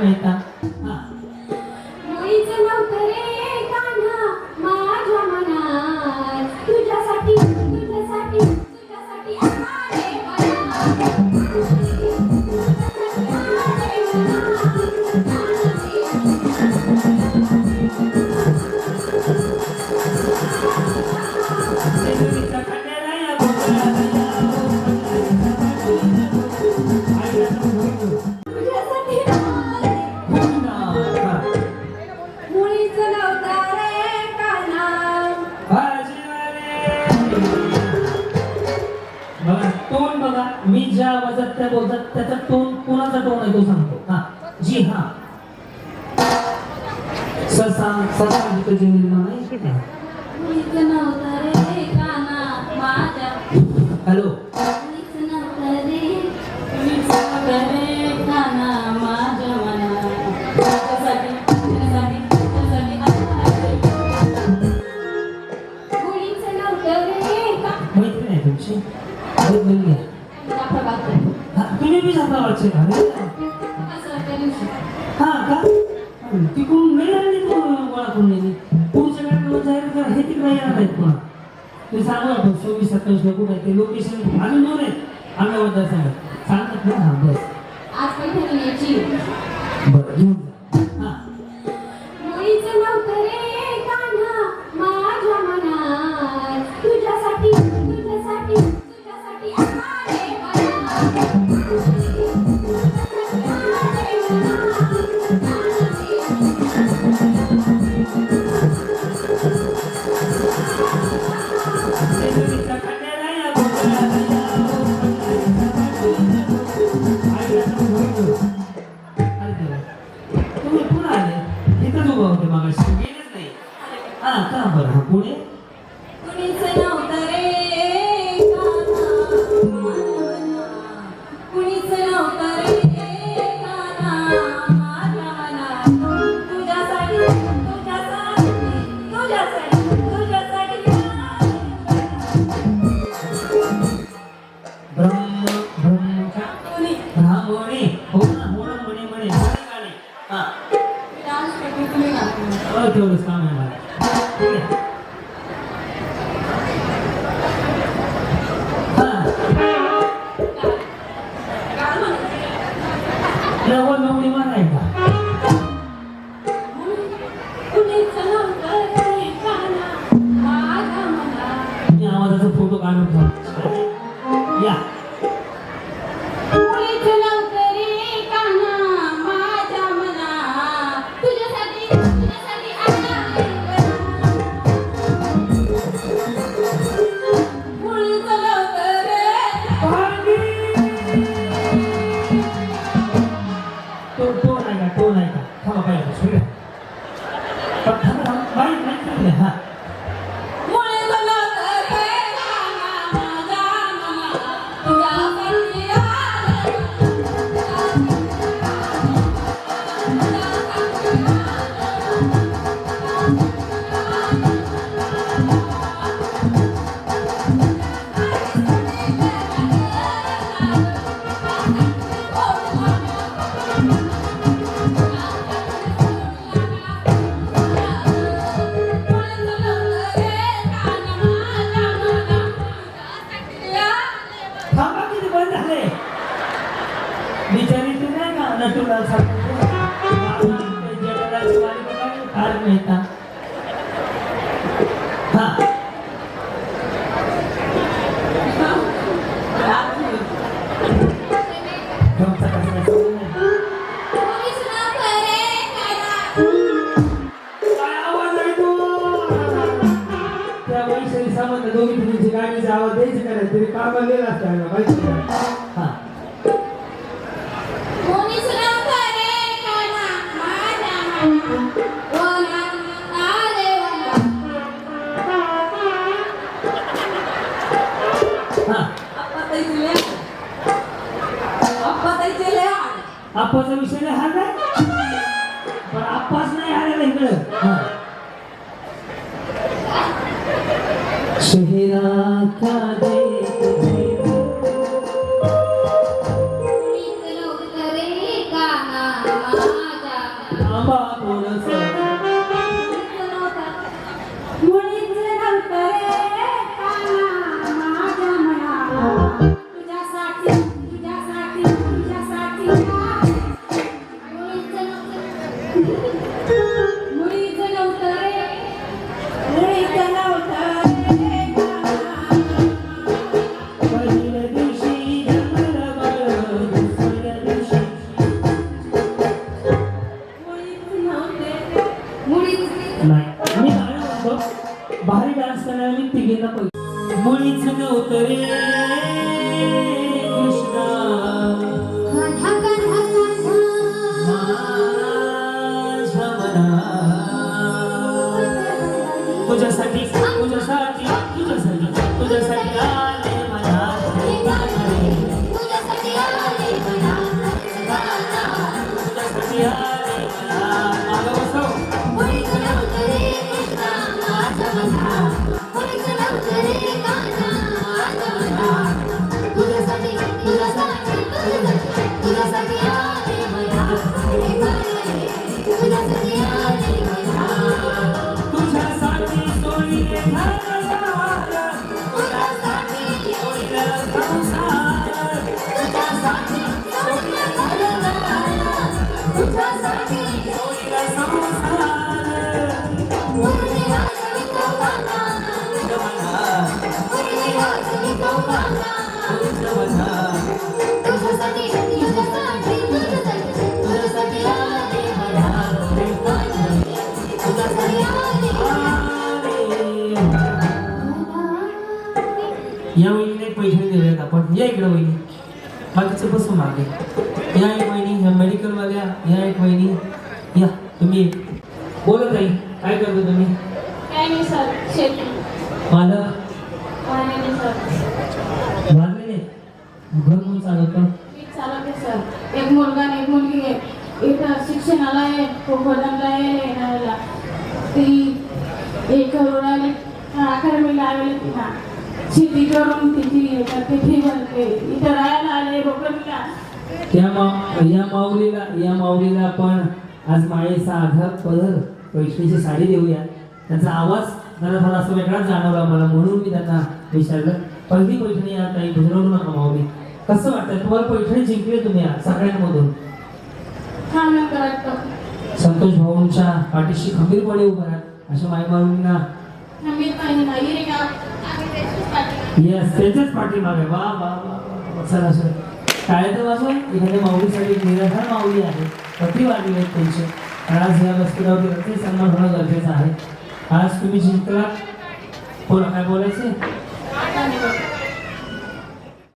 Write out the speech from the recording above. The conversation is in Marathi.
对的。मी ज्या आवाजात त्या बोलतात त्याचा टोन कोणाचा टोन आहे तो सांगतो? हा. जी हा. ससा ससा म्हणजे तुझे निर्माण हॅलो. तिकडून नाही आणली तू गोळा करून यायची तू सगळ्यांना जाहीर कर हे तिकडे येणार आहेत कोणा? ते सांगा सव्वीस सत्तावीसला कुठे ते लोकेशन आम्ही दोन आहेत. अमरावती सांगा. सांगतात ना हा बस. आज बरं घेऊन जा. हां. আকাম রহপুরে Yeah. 誰がいたさあ दोघी तुम्ही गाण्याचा आवाज द्यायचे करायचं तरी कामाला गेला असता സുഹിരാ या वहिनीने पैसे दिलेत आपण या इकडे वहिनी. बाकीचं बसून मागे. या एक वहिनी ह्या मेडिकलवाल्या या एक वहिनी. या तुम्ही. एक. बोला ताई काय करतो तुम्ही? काय नाही सर शेती. मालक. सर. मारलेले घर म्हणून चालवतं? मी चालवते सर. एक मुलगा आणि एक मुलगी आहे. इथं शिक्षणाला आहे कोकणाला आहे येणाऱ्याला. ती एक करोडाने अकॅडमीला आलेली तिला शेती करून तिची करते फी भरते इथं राहायला आले कोकणला या मा या माऊलीला या माऊलीला आपण आज माळेचा आधार पदर पैठणीची साडी देऊया. त्यांचा आवाज जरा थोडा असं वेगळाच जाणवला मला म्हणून मी त्यांना विचारलं. पहिली पैठणी या काही गुजरवू नका माऊली. कसं वाटतं तुम्हाला पैठणी जिंकली तुम्ही सगळ्यांमधून? संतोष भाऊंच्या पाठीशी खंबीरपणे उभं राहा. अशा माई माऊलींना येस त्याच्याच पाठीमागे. वा वा वा वा, वा चला. शाळेत वाजवा एखाद्या माऊलीसाठी निराधार माऊली आहे. पती वाढली आहेत त्यांचे. आणि आज या वस्तीवरती रत्नी सन्मान होणं गरजेचं आहे. आज तुम्ही जिंकला. बोला काय बोलायचे